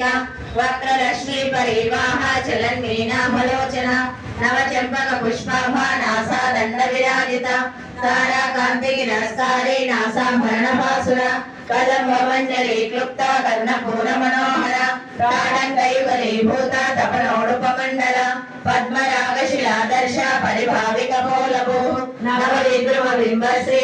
తోరణ చిల్లిక పరివాహ చలన్మీనాభలోచన నవ చెంపక పుష్పాభ నాసా దండ విరాజిత తారా కాంతి నమస్కారే క్లుప్త కర్ణ పూర్ణ మనోహర. ప్రాణంగైవలీభూత తపనోడుపమండల. పరిభావిక పోలభూ. నవ విద్రుమ బింబశ్రీ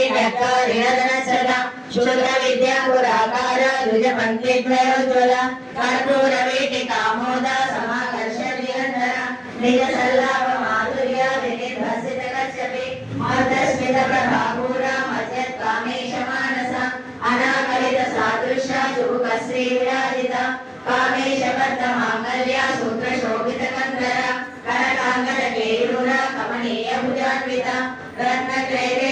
న్యక్కారిణదన చల శుద్ర విద్యాంగురాకార రుజ పంక్తిద్వయోజ్వల కర్పూర వీటి కామోద సమాకర్ష నిరంతర నిజ సల్లాప మాధుర్య వినిర్భసిత కశ్యపి మర్దస్మిత ప్రభాపూర మధ్య కామేశ మానస అనాకలిత సాదృశ శుభ శ్రీ విరాజిత కామేశ భర్త మాంగళ్య సూత్ర శోభిత కందర కనకాంగద కేయూర కమనీయ భుజాన్విత రత్న క్లేద